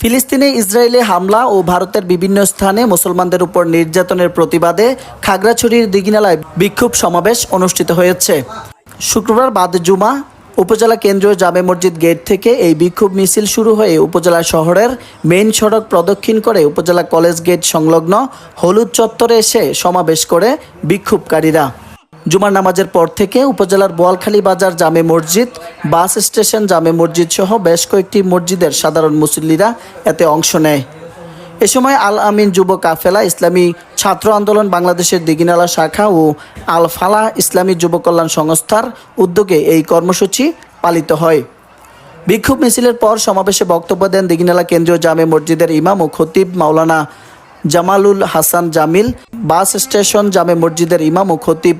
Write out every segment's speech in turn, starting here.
ফিলিস্তিনে ইসরায়েলে হামলা ও ভারতের বিভিন্ন স্থানে মুসলমানদের উপর নির্যাতনের প্রতিবাদে খাগড়াছড়ির দিঘিনালায় বিক্ষোভ সমাবেশ অনুষ্ঠিত হয়েছে। শুক্রবার বাদ জুমা উপজেলা কেন্দ্রীয় জামে মসজিদ গেট থেকে এই বিক্ষোভ মিছিল শুরু হয়ে উপজেলা শহরের মেইন সড়ক প্রদক্ষিণ করে উপজেলা কলেজ গেট সংলগ্ন হলুদ চত্বরে এসে সমাবেশ করে বিক্ষোভকারীরা। জুমার নামাজের পর থেকে উপজেলার বোয়ালখালী বাজার জামে মসজিদ, বাস স্টেশন, জামে মসজিদ সহ বেশ কয়েকটি মসজিদের সাধারণ মুসল্লিরা এতে অংশ নেয়। এ সময় আল আমিন যুব কাফেলা ইসলামী ছাত্র আন্দোলন বাংলাদেশের দিঘিনালা শাখা ও আল ফালা ইসলামী যুব কল্যাণ সংস্থার উদ্যোগে এই কর্মসূচি পালিত হয়। বিক্ষোভ মিছিলের পর সমাবেশে বক্তব্য দেন দিঘিনালা কেন্দ্রীয় জামে মসজিদের ইমাম ও খতিব মাওলানা জামালুল হাসান জামিল, বাস স্টেশন জামে মসজিদের ইমাম ও খতিব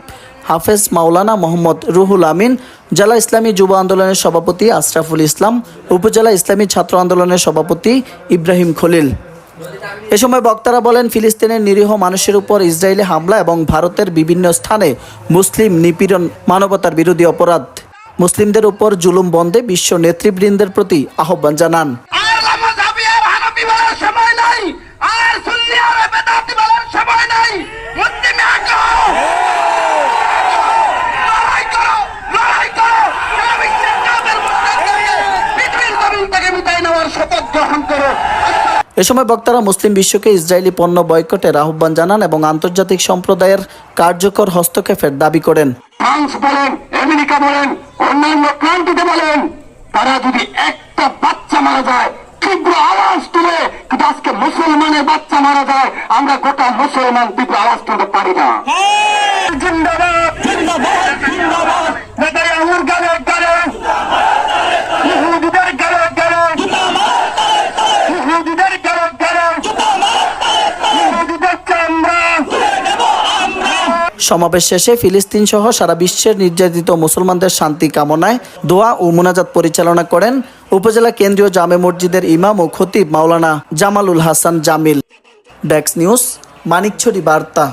হাফেজ মাওলানা মোহাম্মদ রুহুল আমিন, জেলা ইসলামী যুব আন্দোলনের সভাপতি আশরাফুল ইসলাম, উপজেলা ইসলামী ছাত্র আন্দোলনের সভাপতি ইব্রাহিম খলিল। এ সময় বক্তারা বলেন, ফিলিস্তিনের নিরীহ মানুষের উপর ইসরায়েলি হামলা এবং ভারতের বিভিন্ন স্থানে মুসলিম নিপীড়ন মানবতার বিরোধী অপরাধ। মুসলিমদের উপর জুলুম বন্ধে বিশ্ব নেতৃবৃন্দের প্রতি আহ্বান জানান। আর বেদাতি সময় নাই। মুসলিমে আগো লড়াই করো লড়াই করো। সারা বিশ্বের কাফের মুসলিমদেরকে পৃথিবীর জমিন থেকে মিটাই নেওয়ার শপথ গ্রহণ করো। এ সময় বক্তারা মুসলিম বিশ্বকে ইসরায়েলি পণ্য বয়কটের আহ্বান জানান এবং আন্তর্জাতিক সম্প্রদায়ের কার্যকর হস্তক্ষেপের দাবি করেন। ফ্রান্স বলেন আমেরিকা বলেন অন্যান্য ক্রান্তিতে বলেন তারা যদি একটা বাচ্চা মারা যায় তীব্র আওয়াজ তুলে কিন্তু আজকে মুসলমানের বাচ্চা মারা যায় আমরা গোটা মুসলমান তীব্র আওয়াজ তুলতে পারি না। জিন্দাবাদ। জিন্দাবাদ জিন্দাবাদ। নেতানিয়াহুর গালে গালে। ইহুদিদের গালে গালে। ইহুদিদের গালে গালে। ইহুদিদের চামড়া। সমাবেশ শেষে ফিলিস্তিন সহ সারা বিশ্বের নির্যাতিত মুসলমানদের শান্তি কামনায় দোয়া ও মোনাজাত পরিচালনা করেন উপজেলা কেন্দ্রীয় জামে মসজিদের ইমাম ও খতিব মাওলানা জামালুল হাসান জামিল। ডেক্স নিউজ, মানিকছড়ি বার্তা।